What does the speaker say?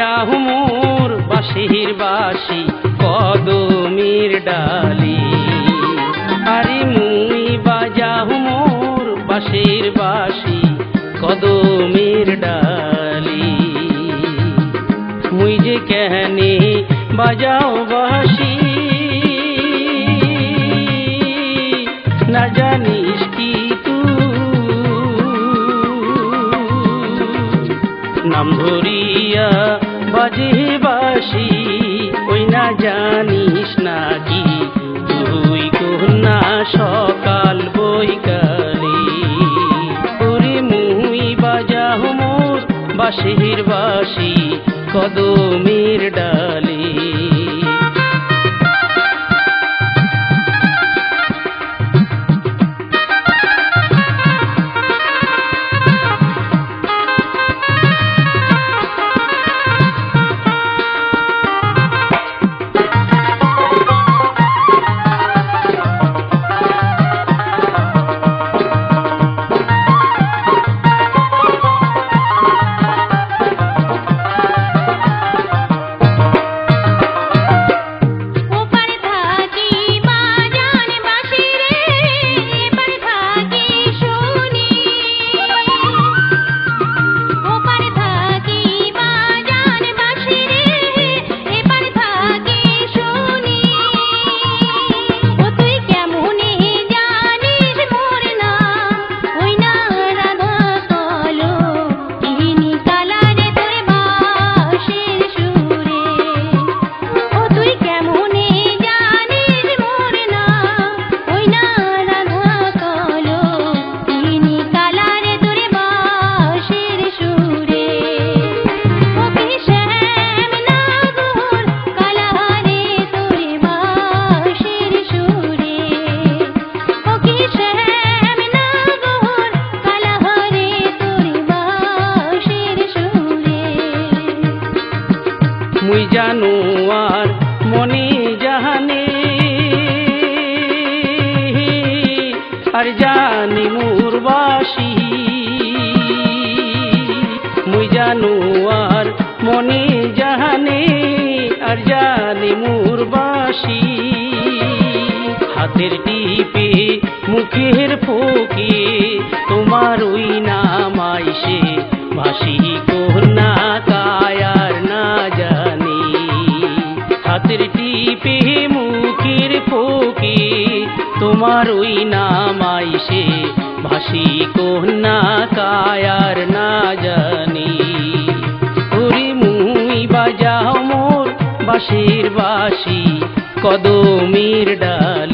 বাজাও মোর বাঁশির বাসি, কদমির ডালি। আরে মুই বাজাও মোর বাঁশির বাসি, কদমির ডালি। মুই যে কেহনে বাজাও বাসি, না কি নাম ধরিয়া বাজে বাসি ওই না জানিস নাকি? তুই কন্যা সকাল বৈকালে। ওরে মুই বাজাহ মোর বাসির বাসি কদমের ডালে। আর জানি মোর বাসি মুই জানো আর মনে জাহানে, আর জানি মোর বাসি হাতের টিপে, মুখের ফোকে, তোমার ওই নাম আইসে ভাসি কন্যা কায়ার না জানি। হাতের টিপে, মুখের ফোকে তোমার ওই নাম আইসে, ভাসি কন্যা কায়ার না জানি। ওরে মুই বাজাও মোর বাঁশির বাসি কদমির ডাল